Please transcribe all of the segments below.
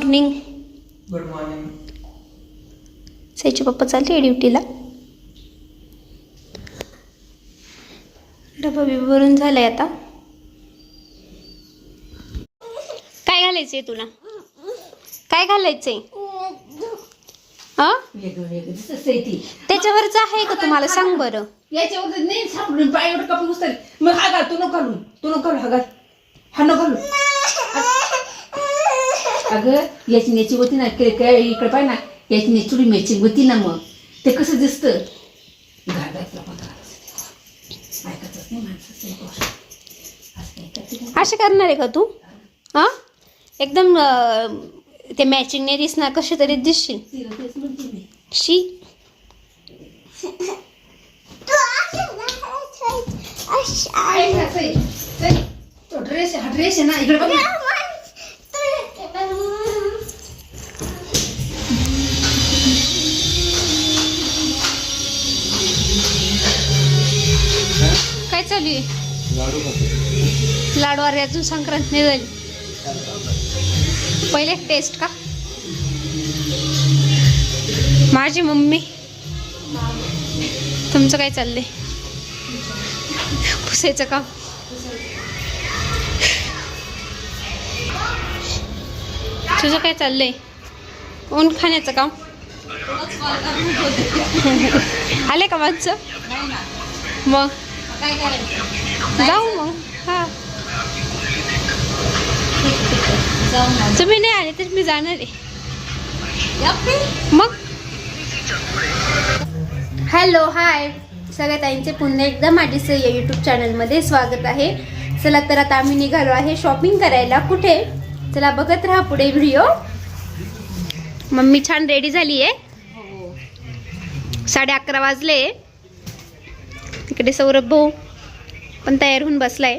Morning good morning साईचे पप्पा चालले ड्युटीला डबा भरून झालाय आता. काय घालायचंय तुला? काय घालायचंय? हा त्याच्यावरच आहे का तुम्हाला? सांग बरं. याच्यावर नाही सापडून पायावर कापून उचल मग हा घाल तू नको घालून. तू नको घालू हा घाल. हा नको घालू अगं याची नेची होती ना इकडे पाय ना याची नेचुरी मॅचिंग होती ना मग. ते कसं दिसतं? घाल घाल तुला पण घालायचं. ऐकतच नाही माणसाचं एक गोष्ट. असं करणार आहे का तू? हा? एकदम ते मॅचिंग नाही दिसणार कसे तरी दिसशील. शी. ड्रेस हा ड्रेस आहे ना इकडे बघ काय चालू आहे? लाडू अरे अजून संक्रांत नाही झाली. पहिले टेस्ट का? माझी मम्मी. तुमचं काय चाललंय? पुसायचं काम तुझं काय चाललंय? ऊन खाण्याचं काम? आले का माणसं? मग? जाऊ मग. हा. तुम्ही नाही आले तर मी जाणार आहे. मग? Hello hi. सगळ्या ताईंचे पुन्हा एकदा माझी या यूट्यूब चॅनलमध्ये स्वागत आहे. चला तर आता आम्ही निघालो आहे शॉपिंग करायला. कुठे? चला बघत राहा पुढे व्हिडिओ मम्मी छान रेडी झाली आहे साडे अकरा वाजले. इकडे सौरभ भाऊ पण तयार होऊन बसलाय.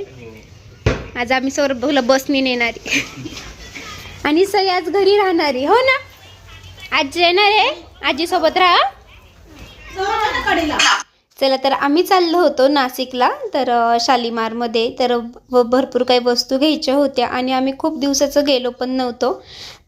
आज आम्ही सौरभ भाऊला बसनी नेणारी आणि सई आज घरी राहणारी हो ना? आजी येणार आहे. आजीसोबत राहा. चला तर आम्ही चाललो होतो नाशिकला. तर शालिमारमध्ये. तर भरपूर काही वस्तू घ्यायच्या होत्या. आणि आम्ही खूप दिवसाचं गेलो पण नव्हतो.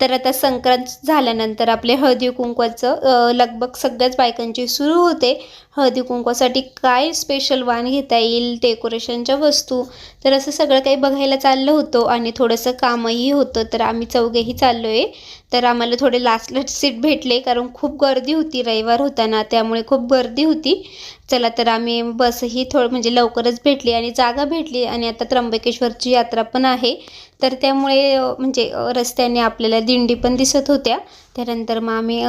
तर आता संक्रांत झाल्यानंतर आपले हळदी कुंकवाचं लगबग सगळ्याच बायकांची सुरू होते. हळदी कुंकवासाठी काय स्पेशल वाण घेता येईल डेकोरेशनच्या वस्तू? तर असं सगळं काही बघायला चाललं होतं आणि थोडंसं कामही होतं तर आम्ही चौघेही चाललो आहे तर आम्हाला थोडे लास्ट लास्ट सीट भेटले कारण खूप गर्दी होती रविवार होता ना त्यामुळे खूप गर्दी होती. चला तर आम्ही बसही थोडं म्हणजे लवकरच भेटली आणि जागा भेटली आणि आता त्र्यंबकेश्वरची यात्रा पण आहे. तर त्यामुळे म्हणजे रस्त्याने आपल्याला दिंडी पण दिसत होत्या. त्यानंतर मग आम्ही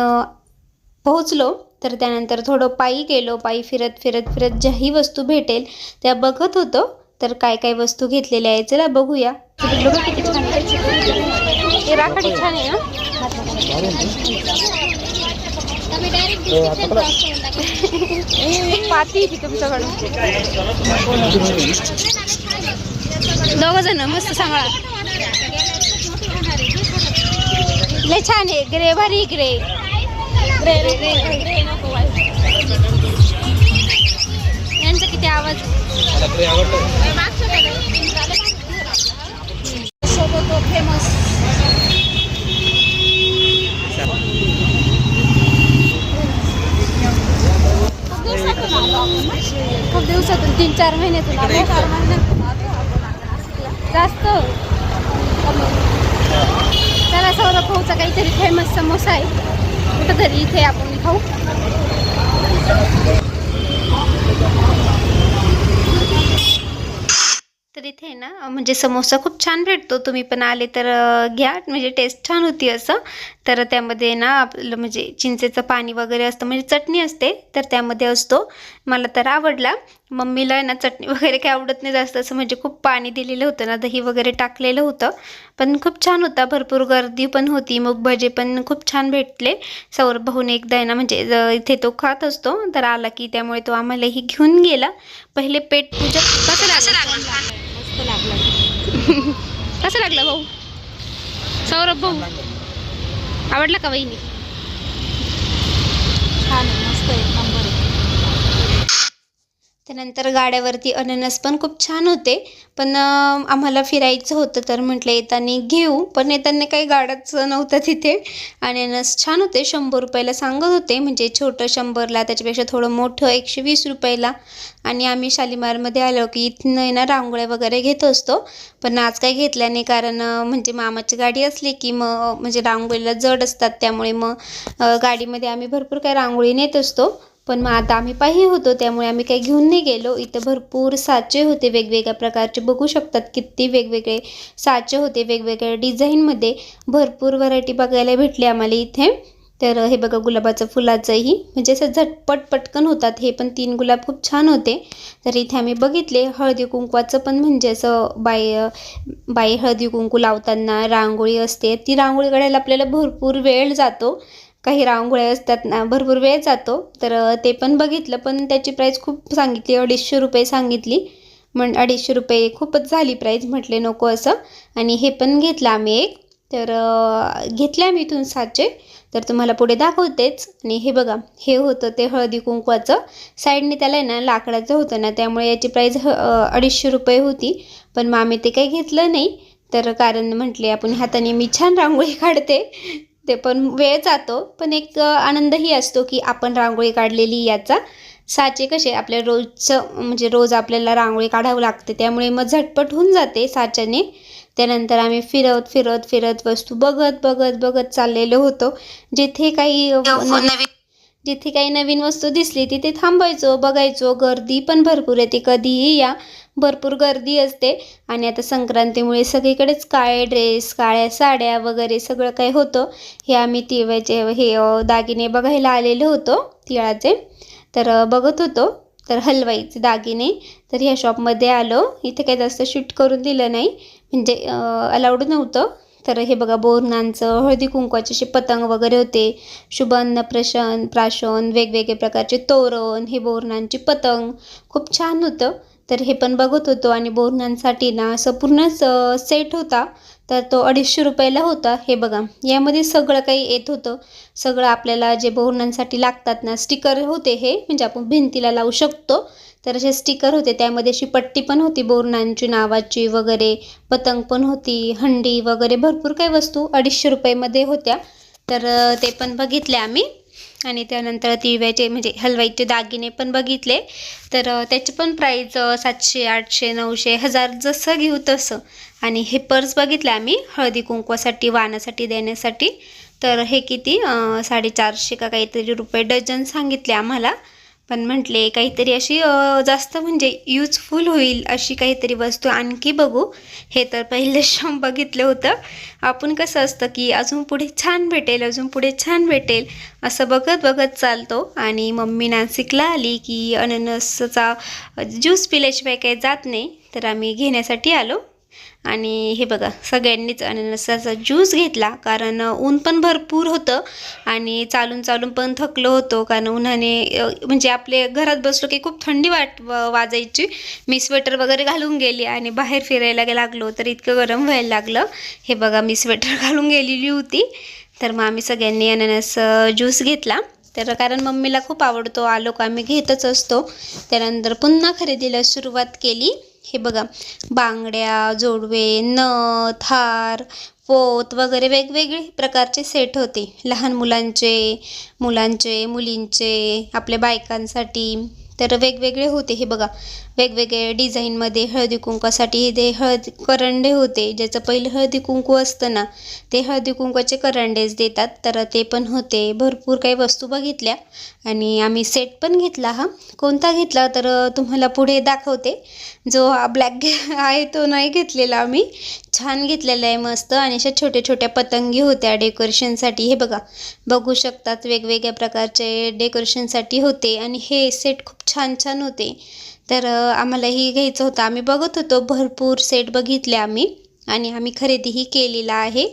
पोहोचलो. तर त्यानंतर थोडं पायी गेलो. पायी फिरत फिरत फिरत ज्याही वस्तू भेटेल त्या बघत होतो. तर काय काय वस्तू घेतलेल्या आहे चला बघूया. किती छान आहे. हे राखाडी छान आहे ना पाती ती तुमच्याकडून दोघ जण मस्त सांभाळा. लय छान आहे. ग्रे भारी ग्रे. ग्रे ग्रे यांचा किती आवाज? फेमस खूप दिवसातून तीन चार महिन्यातून आलो. जास्त. त्याला सौरभ भाऊचा काहीतरी फेमस समोसा आहे. कुठंतरी इथे आपण खाऊ. इथे ना म्हणजे समोसा खूप छान भेटतो. तुम्ही पण आले तर घ्या. म्हणजे टेस्ट छान होती असं. तर त्यामध्ये ना आपलं म्हणजे चिंचेचं पाणी वगैरे असतं. म्हणजे चटणी असते तर त्यामध्ये असतो. मला तर आवडला. मम्मीला ना चटणी वगैरे काही आवडत नाही जास्त. असं म्हणजे खूप पाणी दिलेलं होतं ना दही वगैरे टाकलेलं होतं. पण खूप छान होता. भरपूर गर्दी पण होती. मग भजे पण खूप छान भेटले. सौरभ भाऊने एकदा आहे ना म्हणजे इथे तो खात असतो. तर आला की त्यामुळे तो आम्हालाही घेऊन गेला. पहिले पेट पूजा कसं लागलं? कसं लागलं भाऊ? सौरभ भाऊ? आवडला का वहिनी? छान मस्त आहे. त्यानंतर गाड्यावरती अननस पण खूप छान होते. पण आम्हाला फिरायचं होतं तर म्हटलं येताना घेऊ. पण येताना काही गाड्याच नव्हतं तिथे. अननस छान होते शंभर रुपयाला सांगत होते. म्हणजे छोटं शंभरला त्याच्यापेक्षा थोडं मोठं एकशे वीस रुपयाला. आणि आम्ही शालीमारमध्ये आलो की इथनं आहे ना रांगोळ्या वगैरे घेत असतो. पण आज काही घेतल्या नाही कारण म्हणजे मामाची गाडी असली की मग म्हणजे रांगोळीला जड असतात. त्यामुळे मग गाडीमध्ये आम्ही भरपूर काही रांगोळी नेत असतो. पण मग आता आम्ही पाहिजे होतो त्यामुळे आम्ही काही घेऊन नाही गेलो. इथं भरपूर साचे होते वेगवेगळ्या प्रकारचे. बघू शकतात किती वेगवेगळे साचे होते वेगवेगळ्या डिझाईनमध्ये. भरपूर व्हरायटी बघायला भेटली आम्हाला इथे. तर हे बघा गुलाबाचं फुलाचंही. म्हणजे असं झटपट पटकन होतात. हे पण तीन गुलाब खूप छान होते. तर इथे आम्ही बघितले. हळदी कुंकवाचं पण म्हणजे असं बाई बाई हळदी कुंकू लावताना रांगोळी असते. ती रांगोळी काढायला आपल्याला भरपूर वेळ जातो. काही रांगोळ्या असतात ना भरपूर वेळ जातो. तर ते पण बघितलं पण त्याची प्राईस खूप सांगितली अडीचशे रुपये सांगितली. म्हण अडीचशे रुपये खूपच झाली प्राईस म्हटले नको असं. आणि हे पण घेतलं आम्ही एक. तर घेतल्या मी आम्ही इथून साचे तर तुम्हाला पुढे दाखवतेच. आणि हे बघा हे होतं ते हळदी कुंकवाचं. साईडने त्याला आहे ना लाकडाचं होतं ना त्यामुळे याची प्राईज ह अडीचशे रुपये होती. पण मग आम्ही ते काही घेतलं नाही. तर कारण म्हटले आपण हाताने मी छान रांगोळी काढते. ते पण वेळ जातो पण एक आनंदही असतो की आपण रांगोळी काढलेली याचा. साचे कसे आपल्या रोजचं म्हणजे रोज आपल्याला रांगोळी काढावं लागते त्यामुळे मग झटपट होऊन जाते साच्याने. त्यानंतर आम्ही फिरत फिरत फिरत वस्तू बघत बघत बघत चाललेलो होतो. जिथे काही नवीन. जिथे काही नवीन वस्तू दिसली तिथे थांबायचो बघायचो. गर्दी पण भरपूर येते कधीही या. भरपूर गर्दी असते. आणि आता संक्रांतीमुळे सगळीकडेच काळे ड्रेस काळ्या साड्या वगैरे सगळं काही होतं. हे आम्ही तिळाचे हे दागिने बघायला आलेलो होतो तिळाचे. तर बघत होतो. तर हलवाईचे दागिने. तर ह्या शॉपमध्ये आलो. इथे काही जास्त शूट करून दिलं नाही. म्हणजे अलाउड नव्हतं. तर हे बघा बोरणांचं हळदी कुंकवाचे असे पतंग वगैरे होते. शुभन्न प्रशन प्राशन वेगवेगळे प्रकारचे तोरण हे बोरणांची पतंग. खूप छान होतं. तर हे पण बघत होतो आणि बोरणांसाठी ना असं पूर्णच सेट होता. तर तो अडीचशे रुपयाला होता. हे बघा यामध्ये सगळं काही येत होतं. सगळं आपल्याला जे बोरणांसाठी लागतात ना स्टिकर होते हे. म्हणजे आपण भिंतीला लावू शकतो. तर असे स्टिकर होते. त्यामध्ये अशी पट्टी पण होती बोरणांची नावाची वगैरे. पतंग पण होती हंडी वगैरे. भरपूर काही वस्तू अडीचशे रुपयामध्ये होत्या. तर ते पण बघितले आम्ही. आणि त्यानंतर तिळव्याचे म्हणजे हलवाईचे दागिने पण बघितले. तर त्याचे पण प्राईज सातशे आठशे नऊशे हजार जसं घेऊ तसं. आणि हे पर्स बघितले आम्ही हळदी कुंकवासाठी वाणासाठी देण्यासाठी. तर हे किती? साडेचारशे का काहीतरी रुपये डझन सांगितले आम्हाला. पण म्हटले काहीतरी अशी जास्त म्हणजे यूजफुल होईल अशी काहीतरी वस्तू आणखी बघू. हे तर पहिले शम बघितलं होतं. आपण कसं असतं की अजून पुढे छान भेटेल अजून पुढे छान भेटेल. असं बघत बघत चालतो आणि मम्मी नाशिकला आली की अननसचा ज्यूस पिल्याशिवाय काही जात नाही. तर आम्ही घेण्यासाठी आलो. आणि हे बघा सगळ्यांनीच अननसाचा ज्यूस घेतला कारण ऊन पण भरपूर होतं आणि चालून चालून पण थकलो होतो कारण उन्हाने म्हणजे आपले घरात बसलो की खूप थंडी वाट वाजायची. मी स्वेटर वगैरे घालून गेली आणि बाहेर फिरायला गे- लागलो तर इतकं गरम व्हायला लागलं. हे बघा मी स्वेटर घालून गेलेली होती. तर मग आम्ही सगळ्यांनी अननस ज्यूस घेतला. तर कारण मम्मीला खूप आवडतो आलो का आम्ही घेतच असतो. त्यानंतर पुन्हा खरेदीला सुरुवात केली. हे बघा बांगड्या जोडवे नथ हार पोत वगैरे वेगवेगळे प्रकारचे सेट होते. लहान मुलांचे मुलांचे मुलींचे आपल्या बायकांसाठी. तर वेगवेगळे होते हे बघा. वेगवेगळे डिझाईनमध्ये हळदी कुंकासाठी ते हळदी करंडे होते ज्याचं पहिलं हळदी कुंकू असतं ना ते हळदी कुंकवाचे करंडेच देतात. तर ते पण होते. भरपूर काही वस्तू बघितल्या आणि आम्ही सेट पण घेतला हा. कोणता घेतला? तर तुम्हाला पुढे दाखवते. जो हा ब्लॅक आहे तो नाही घेतलेला आम्ही. छान घेतलेला आहे मस्त. आणि अशा छोट्या छोट्या पतंगी होत्या डेकोरेशनसाठी. हे बघा बघू शकतात वेगवेगळ्या प्रकारचे डेकोरेशनसाठी होते. आणि हे सेट खूप छान छान होते. तर आम्हालाही घ्यायचं होतं. आम्ही बघत होतो. भरपूर सेट बघितले आम्ही आणि आम्ही खरेदीही केलेला आहे.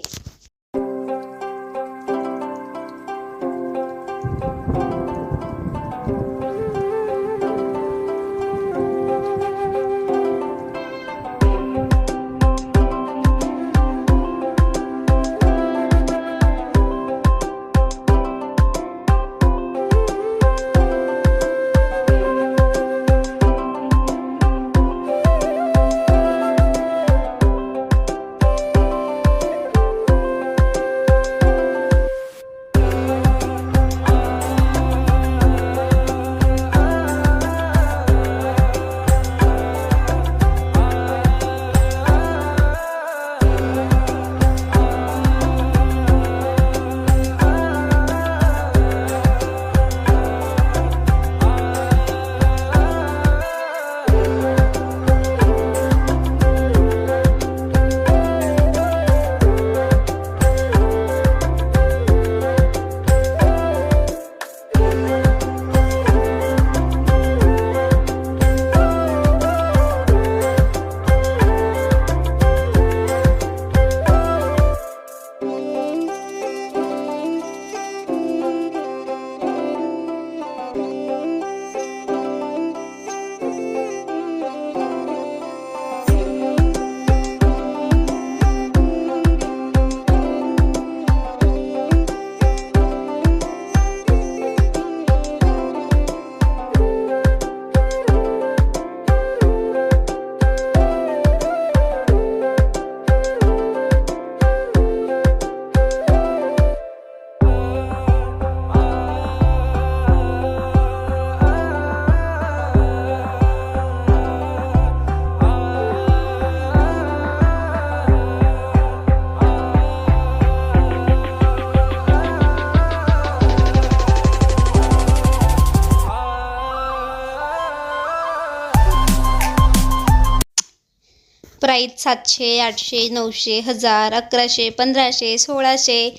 प्राईस सातशे आठशे नऊशे हजार अकराशे पंधराशे सोळाशे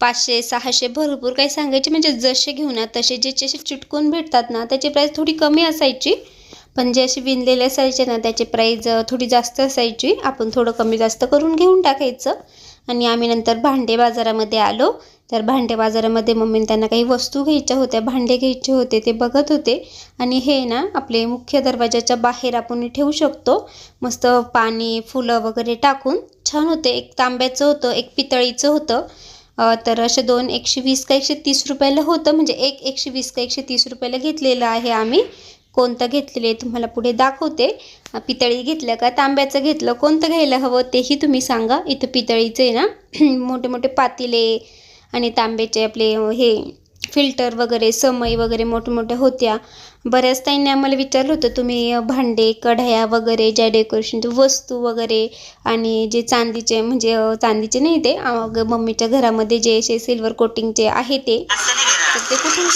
पाचशे सहाशे भरपूर काही सांगायचे. म्हणजे जसे घेऊ ना तसे जे जसे चिटकून भेटतात ना त्याची प्राईस थोडी कमी असायची. पण जे असे विणलेले असायचे ना त्याची प्राईज थोडी जास्त असायची. आपण थोडं कमी जास्त करून घेऊन टाकायचं. आणि आम्ही नंतर भांडे बाजारामध्ये आलो. तर भांडे बाजारामध्ये मम्मीने त्यांना काही वस्तू घ्यायच्या होत्या भांडे घ्यायचे होते ते बघत होते. आणि हे ना आपले मुख्य दरवाजाच्या बाहेर आपण ठेवू शकतो. मस्त पाणी फुलं वगैरे टाकून छान होते. एक तांब्याचं होतं एक पितळीचं होतं. तर असे दोन एकशे वीस का एकशे तीस रुपयाला होतं. म्हणजे एक एकशे वीस का एकशे तीस रुपयाला घेतलेलं आहे आम्ही. कोणतं घेतलेलं आहे तुम्हाला पुढे दाखवते. पितळी घेतलं का तांब्याचं घेतलं कोणतं घ्यायला हवं तेही तुम्ही सांगा. इथं पितळीचं आहे ना. मोठे मोठे पातेले आणि तांब्याचे आपले हे फिल्टर वगैरे समई वगैरे मोठमोठ्या होत्या. बऱ्याच ताईंनी आम्हाला विचारलं होतं तुम्ही भांडे कढया वगैरे ज्या डेकोरेशनच्या वस्तू वगैरे आणि जे चांदीचे म्हणजे चांदीचे नाही ते मम्मीच्या घरामध्ये जे असे सिल्वर कोटिंगचे आहे ते तर ते कुठून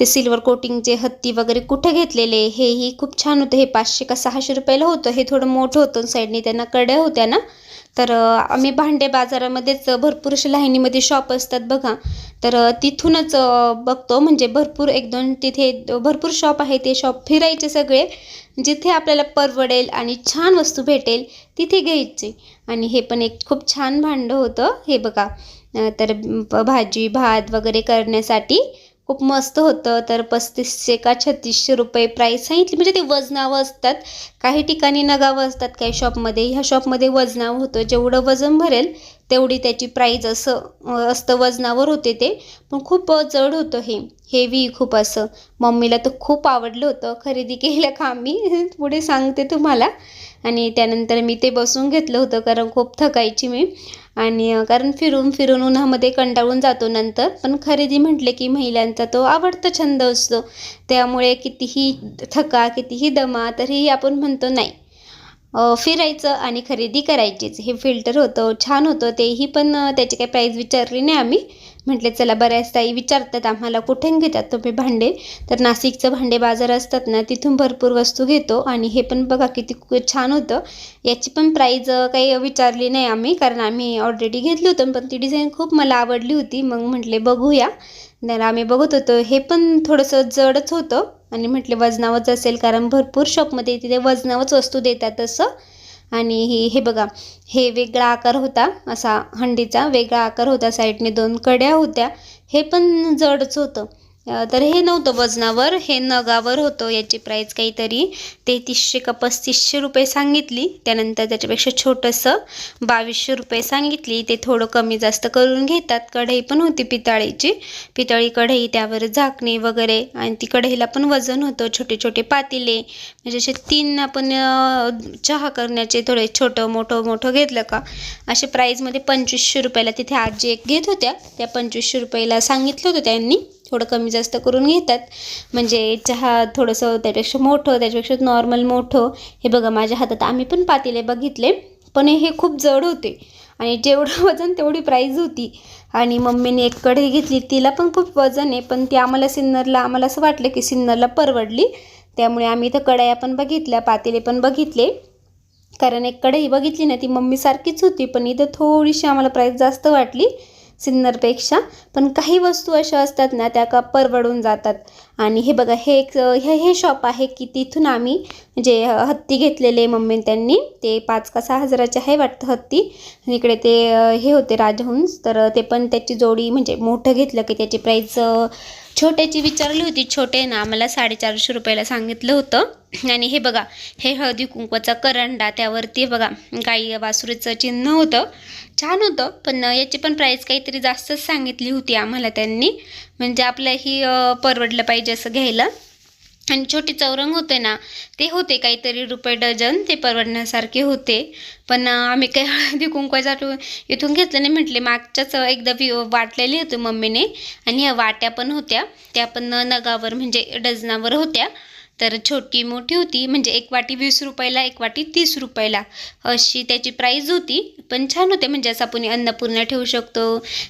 ते सिल्वर कोटिंगचे हत्ती वगैरे कुठे घेतलेले? हेही खूप छान होतं. हे पाचशे का सहाशे रुपयाला होतं. हे थोडं मोठं होतं. साईडने त्यांना कड्या होत्या ना. तर आम्ही भांडे बाजारामध्येच भरपूर असे लाहिनीमध्ये शॉप असतात बघा. तर तिथूनच बघतो. म्हणजे भरपूर एक दोन तिथे भरपूर शॉप आहे ते शॉप फिरायचे सगळे. जिथे आपल्याला परवडेल आणि छान वस्तू भेटेल तिथे घ्यायचे. आणि हे पण एक खूप छान भांडं होतं. हे बघा. तर भाजी भात वगैरे करण्यासाठी खूप मस्त होतं. तर पस्तीसशे का छत्तीसशे रुपये प्राईस सांगितली. म्हणजे ते वजनावं असतात. काही ठिकाणी नगावं असतात काही शॉपमध्ये ह्या शॉपमध्ये वजनावं होतं. जेवढं वजन भरेल तेवढी त्याची प्राईज असं असतं. वजनावर होते ते. पण खूप जड होतं हे. हेवी खूप असं. मम्मीला तर खूप आवडलं होतं. खरेदी केलं का मी पुढे सांगते तुम्हाला. आणि त्यानंतर मी ते बसून घेतलं होतं. कारण खूप थकायची मी. आणि कारण फिरून फिरून उन्हामध्ये कंटाळून जातो नंतर. पण खरेदी म्हटले की महिलांचा तो आवडता छंद असतो. त्यामुळे कितीही थका कितीही दमा तरीही आपण म्हणतो नाही. फिरायचं आणि खरेदी करायचीच. हे फिल्टर होतं छान होतं तेही पण त्याची काही प्राईज विचारली नाही आम्ही. म्हटले चला बऱ्याच ताई विचारतात आम्हाला कुठून घेतात तुम्ही भांडे? तर नाशिकचं भांडे बाजार असतात ना तिथून भरपूर वस्तू घेतो. आणि हे पण बघा किती छान होतं. याची पण प्राईज काही विचारली नाही आम्ही कारण आम्ही ऑलरेडी घेतली होतं पण ती डिझाईन खूप मला आवडली होती. मग म्हटले बघूया. तर आम्ही बघत होतो. हे पण थोडंसं जडच होतं. आणि म्हटले वजनावच असेल कारण भरपूर शॉपमध्ये तिथे वजनावच वस्तू देतात असं आणि ही हे बघा हे वेगळा आकार होता असा हंडीचा वेगळा आकार होता साईडने दोन कड्या होत्या. हे पण जडच होतं. तर हे नव्हतं वजनावर हे नगावर होतं याची प्राईस काहीतरी. तेहतीसशे का पस्तीसशे रुपये सांगितली. त्यानंतर त्याच्यापेक्षा छोटंसं बावीसशे रुपये सांगितली. ते थोडं कमी जास्त करून घेतात. कढई पण होती पितळीची. पितळी कढई त्यावर झाकणी वगैरे. आणि ती कढईला पण वजन होतं. छोटे छोटे पातेले. म्हणजे असे तीन आपण चहा करण्याचे थोडे छोटं मोठं मोठं घेतलं का? असे प्राईजमध्ये पंचवीसशे रुपयाला तिथे आजी एक घेत होत्या. त्या पंचवीसशे रुपयाला सांगितलं होतं त्यांनी. थोडं कमी जास्त करून घेतात. म्हणजे चहा थोडंसं त्यापेक्षा मोठं त्याच्यापेक्षा नॉर्मल मोठं. हे बघा माझ्या हातात आम्ही पण पातेले बघितले पण हे खूप जड होते. आणि जेवढं वजन तेवढी प्राईज होती. आणि मम्मीने एक कढई घेतली तिला पण खूप वजन आहे पण ती आम्हाला सिन्नरला आम्हाला असं वाटलं की सिन्नरला परवडली. त्यामुळे आम्ही इथं कढया पण बघितल्या पातेले पण बघितले. कारण एक कढई बघितली ना ती मम्मीसारखीच होती पण इथं थोडीशी आम्हाला प्राईस जास्त वाटली. सिन्नरपेक्षा पण काही वस्तू अशा असतात ना त्या का परवडून जातात. आणि हे बघा हे एक हे हे शॉप आहे की तिथून आम्ही जे हत्ती घेतलेले मम्मी त्यांनी ते पाच का सहा हजाराचे आहे वाटतं हत्ती. आणि इकडे ते हे होते राजहंस. तर ते पण त्याची जोडी म्हणजे मोठं घेतलं की त्याची प्राईस छोट्याची विचारली होती छोटे ना आम्हाला साडेचारशे रुपयाला सांगितलं होतं. आणि हे बघा हे हळदी कुंकवाचा करंडा त्यावरती बघा गाई वासुरीचं चिन्ह होतं. छान होतं पण याची पण प्राईस काहीतरी जास्तच सांगितली होती आम्हाला त्यांनी. म्हणजे आपलं ही परवडलं पाहिजे असं घ्यायला. आणि छोटी चौरंग होते ना ते होते काहीतरी रुपये डझन ते परवडण्यासारखे होते. पण आम्ही काही हळदी कुंकवाचा इथून घेतलं नाही म्हटले. मागच्याच एकदा वि वाटलेली होती मम्मीने आणि ह्या वाट्या पण होत्या. त्या पण नगावर म्हणजे डझनावर होत्या. तर छोटी मोठी होती म्हणजे एक वाटी वीस रुपयाला एक वाटी तीस रुपयाला. अशी त्याची प्राईज होती पण छान होते. म्हणजे असं आपण अन्नपूर्णा ठेवू शकतो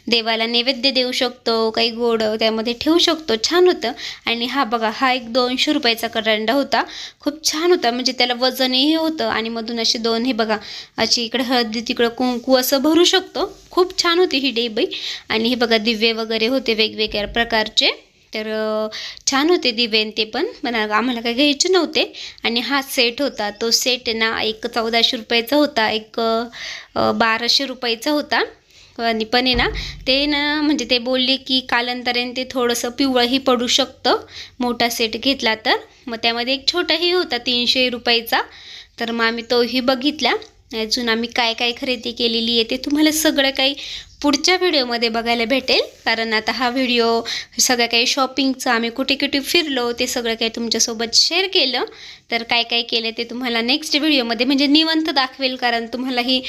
देवाला नैवेद्य देऊ शकतो काही गोड त्यामध्ये ठेवू शकतो. छान होतं. आणि हा बघा हा एक दोनशे रुपयाचा करंडा होता. खूप छान होता. म्हणजे त्याला वजनही होतं आणि मधून असे दोन हे बघा अशी इकडे हळदी तिकडं कुंकू असं भरू शकतो. खूप छान होती ही डेबी आणि हे बघा दिव्य वगैरे होते वेगवेगळ्या प्रकारचे. तर छान होते दिवेन ते पण. मला आम्हाला काही घ्यायचे नव्हते. आणि हा सेट होता. तो सेट ना एक चौदाशे रुपयाचा होता. एक बाराशे रुपयाचा होता. आणि पण आहे ना ते ना म्हणजे ते बोलले की कालांतराने ते थोडंसं पिवळंही पडू शकतं. मोठा सेट घेतला तर. मग त्यामध्ये एक छोटाही होता तीनशे रुपयाचा. तर मग आम्ही तोही बघितला. अजून आम्ही काय काय खरेदी केलेली आहे ते तुम्हाला सगळं काही पुढच्या व्हिडिओमध्ये बघायला भेटेल. कारण आता हा व्हिडिओ सगळं काही शॉपिंगचं आम्ही कुठे कुठे फिरलो ते सगळं काही तुमच्यासोबत शेअर केलं. तर काय काय केलं ते तुम्हाला नेक्स्ट व्हिडिओमध्ये म्हणजे निवंत दाखवेल. कारण तुम्हालाही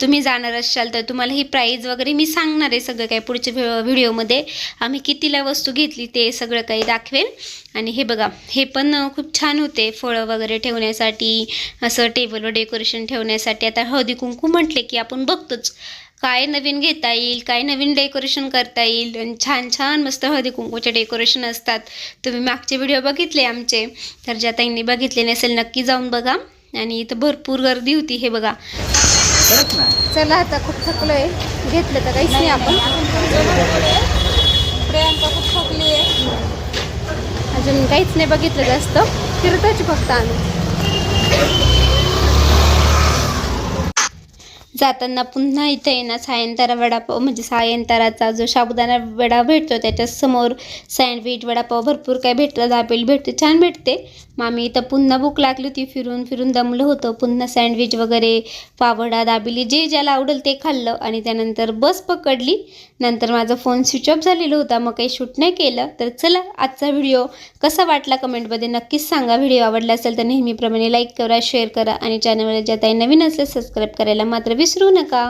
तुम्ही जाणार असाल तर तुम्हाला ही प्राईज वगैरे मी सांगणार आहे सगळं काही पुढच्या व्हिडिओमध्ये. आम्ही कितीला वस्तू घेतली ते सगळं काही दाखवेल. आणि हे बघा हे पण खूप छान होते. फळं वगैरे ठेवण्यासाठी असं टेबलवर डेकोरेशन ठेवण्यासाठी. आता हळदी कुंकू म्हटले की आपण बघतोच. काय नवीन घेता येईल काय नवीन डेकोरेशन करता येईल आणि छान छान मस्त हळदी कुंकूचे डेकोरेशन असतात. तुम्ही मागचे व्हिडिओ बघितले आमचे तर ज्या ताईंनी बघितले नसेल नक्की जाऊन बघा. आणि इथं भरपूर गर्दी होती हे बघा. चला आता खूप थकलोय. घेतलं तर काहीच नाही आपण. प्रियांका खूप थकली आहे अजून काहीच नाही बघितलं जास्त. फिरतच फक्त आम्ही. जाताना पुन्हा इथे येणार ना सायंतारा वडापाव म्हणजे सायंताराचा जो साबुदाणा वडा भेटतो त्याच्यासमोर सँडविच वडापाव भरपूर काय भेटलं दाबेल भेटते छान भेटते. मग आम्ही इथं पुन्हा भूक लागली होती फिरून फिरून दमलं होतं. पुन्हा सँडविच वगैरे पावडा दाबेली जे ज्याला आवडेल ते खाल्लं आणि त्यानंतर बस पकडली. नंतर माझा फोन स्विच ऑफ झालेला होता मग काही शूट नाही केलं. तर चला आजचा व्हिडिओ कसा वाटला कमेंटमध्ये नक्कीच सांगा. व्हिडिओ आवडला असेल तर नेहमीप्रमाणे लाईक करा शेअर करा आणि चॅनलवर ज्या ताई नवीन असेल सबस्क्राईब करायला मात्र विसरू नका.